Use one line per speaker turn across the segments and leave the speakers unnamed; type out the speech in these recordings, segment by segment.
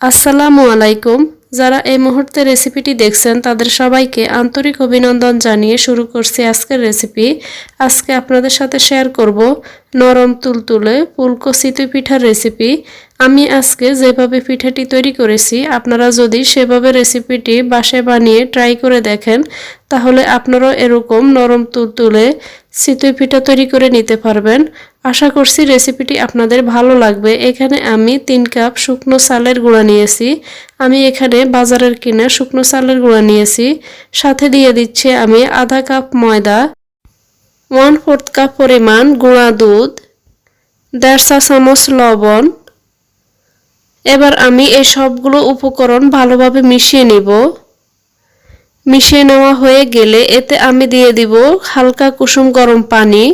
আসসালামু আলাইকুম। যারা এই মুহূর্তে রেসিপিটি দেখছেন, তাদের সবাইকে আন্তরিক অভিনন্দন জানিয়ে শুরু করছি আজকের রেসিপি। আজকে আপনাদের সাথে শেয়ার করব নরম তুলতুলে পুলকো সিতুই পিঠার রেসিপি। আমি আজকে যেভাবে পিঠাটি তৈরি করেছি, আপনারা যদি সেভাবে রেসিপিটি বাসায় বানিয়ে ট্রাই করে দেখেন, তাহলে আপনারাও এরকম নরম তুলতুলে সিতুই পিঠা তৈরি করে নিতে পারবেন। আশা করছি রেসিপিটি আপনাদের ভালো লাগবে। এখানে আমি তিন কাপ শুকনো চালের গুঁড়া নিয়েছি। আমি এখানে বাজারের কিনা শুকনো চালের গুঁড়া নিয়েছি। সাথে দিয়ে দিচ্ছি আমি আধা কাপ ময়দা, ওয়ান ফোর্থ কাপ পরিমাণ গুঁড়া দুধ, দেড় চা চামচ লবণ। এবার আমি এই সবগুলো উপকরণ ভালোভাবে মিশিয়ে নিব। মিশিয়ে নেওয়া হয়ে গেলে এতে আমি দিয়ে দিব হালকা কুসুম গরম পানি।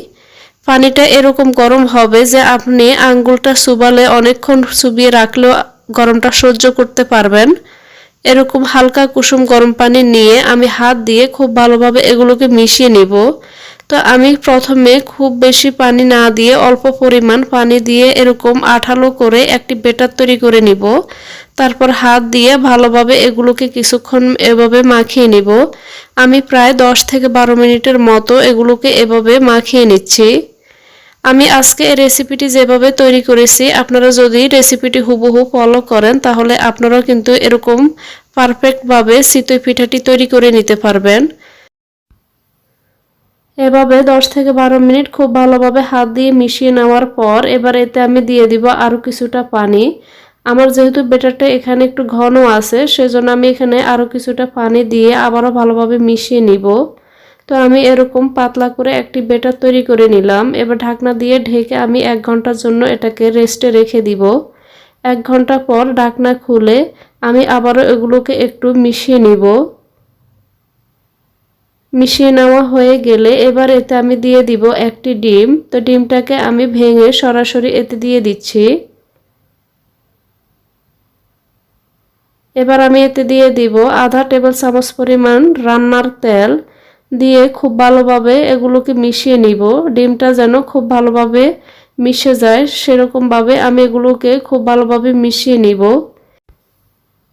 পানিটা এরকম গরম হবে যে আপনি আঙ্গুলটা সুবালে অনেকক্ষণ সুবিয়ে রাখলেও গরমটা সহ্য করতে পারবেন। এরকম হালকা কুসুম গরম পানি নিয়ে আমি হাত দিয়ে খুব ভালোভাবে এগুলোকে মিশিয়ে নিব। তো আমি প্রথমে খুব বেশি পানি না দিয়ে অল্প পরিমাণ পানি দিয়ে এরকম আঠালো করে একটি বেটার তৈরি করে নিব। তারপর হাত দিয়ে ভালোভাবে এগুলোকে কিছুক্ষণ এভাবে মাখিয়ে নিব। আমি প্রায় দশ থেকে বারো মিনিটের মতো এগুলোকে এভাবে মাখিয়ে নিচ্ছি। আমি আজকে এই রেসিপিটি যেভাবে তৈরি করেছি, আপনারা যদি রেসিপিটি হুবহু ফলো করেন, তাহলে আপনারাও কিন্তু এরকম পারফেক্টভাবে চিতই পিঠাটি তৈরি করে নিতে পারবেন। এভাবে দশ থেকে বারো মিনিট খুব ভালোভাবে হাত দিয়ে মিশিয়ে নেওয়ার পর এবার এতে আমি দিয়ে দিব আরও কিছুটা পানি। আমার যেহেতু বেটারটা এখানে একটু ঘন আছে, সেজন্য আমি এখানে আরও কিছুটা পানি দিয়ে আবারও ভালোভাবে মিশিয়ে নিব। তো আমি এরকম পাতলা করে একটি বেটার তৈরি করে নিলাম। এবার ঢাকনা দিয়ে ঢেকে আমি এক ঘণ্টার জন্য এটাকে রেস্টে রেখে দিব। এক ঘণ্টা পর ঢাকনা খুলে আমি আবারও এগুলোকে একটু মিশিয়ে নিব। মিশিয়ে নেওয়া হয়ে গেলে এবার এতে আমি দিয়ে দিব একটি ডিম। তো ডিমটাকে আমি ভেঙে সরাসরি এতে দিয়ে দিচ্ছি। এবার আমি এতে দিয়ে দিব আধা টেবিল চামচ পরিমাণ রান্নার তেল। দিয়ে খুব ভালোভাবে এগুলোকে মিশিয়ে নিব। ডিমটা যেন খুব ভালোভাবে মিশে যায়, সেরকমভাবে আমি এগুলোকে খুব ভালোভাবে মিশিয়ে নিব।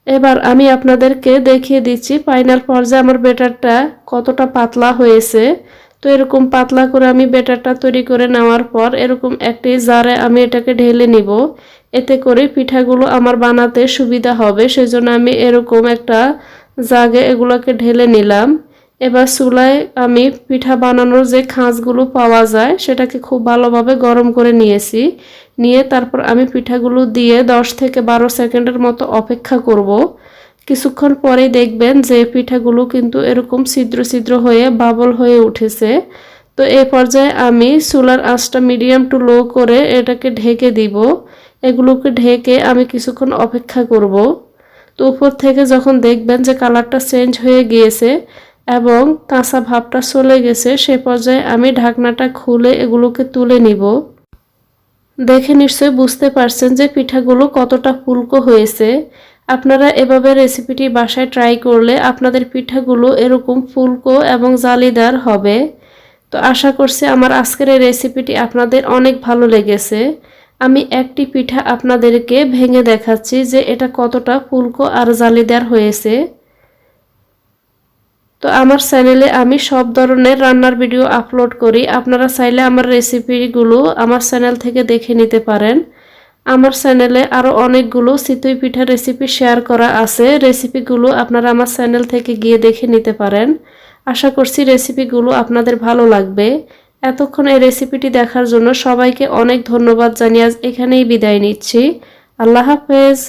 এবার আমি আপনাদেরকে দেখিয়ে দিচ্ছি ফাইনাল পর্যায়ে আমার বেটারটা কতটা পাতলা হয়েছে। তো এরকম পাতলা করে আমি বেটারটা তৈরি করে নেওয়ার পর এরকম একটি জারে আমি এটাকে ঢেলে নিব। এতে করে পিঠাগুলো আমার বানাতে সুবিধা হবে। সেজন্য আমি এরকম একটা জাগে এগুলোকে ঢেলে নিলাম। এবার চুলায় আমি পিঠা বানানোর যে খাঁজগুলো পাওয়া যায়, সেটাকে খুব ভালোভাবে গরম করে নিয়েছি। নিয়ে তারপর আমি পিঠাগুলো দিয়ে 10 থেকে বারো সেকেন্ডের মতো অপেক্ষা করব। কিছুক্ষণ পরে দেখবেন যে পিঠাগুলো কিন্তু এরকম ছিদ্র ছিদ্র হয়ে বাবল হয়ে উঠেছে। তো এ পর্যায়ে আমি চুলার আঁচটা মিডিয়াম টু লো করে এটাকে ঢেকে দিব। এগুলোকে ঢেকে আমি কিছুক্ষণ অপেক্ষা করব। তো উপর থেকে যখন দেখবেন যে কালারটা চেঞ্জ হয়ে গিয়েছে এবং কাঁচা ভাবটা চলে গেছে, সে পর্যায়ে আমি ঢাকনাটা খুলে এগুলোকে তুলে নিব। দেখে নিশ্চয়ই বুঝতে পারছেন যে পিঠাগুলো কতটা ফুলকো হয়েছে। আপনারা এভাবে রেসিপিটি বাসায় ট্রাই করলে আপনাদের পিঠাগুলো এরকম ফুলকো এবং জালিদার হবে। তো আশা করছি আমার আজকের এই রেসিপিটি আপনাদের অনেক ভালো লেগেছে। আমি একটি পিঠা আপনাদেরকে ভেঙে দেখাচ্ছি যে এটা কতটা ফুলকো আর জালিদার হয়েছে। তো আমার চ্যানেলে আমি সব ধরনের রান্নার ভিডিও আপলোড করি। আপনারা চাইলে আমার রেসিপিগুলো আমার চ্যানেল থেকে দেখে নিতে পারেন। আমার চ্যানেলে আরও অনেকগুলো চিতই পিঠা রেসিপি শেয়ার করা আছে। রেসিপিগুলো আপনারা আমার চ্যানেল থেকে গিয়ে দেখে নিতে পারেন। আশা করছি রেসিপিগুলো আপনাদের ভালো লাগবে। এতক্ষণ এই রেসিপিটি দেখার জন্য সবাইকে অনেক ধন্যবাদ জানিয়ে আজ এখানেই বিদায় নিচ্ছি। আল্লাহ হাফেজ।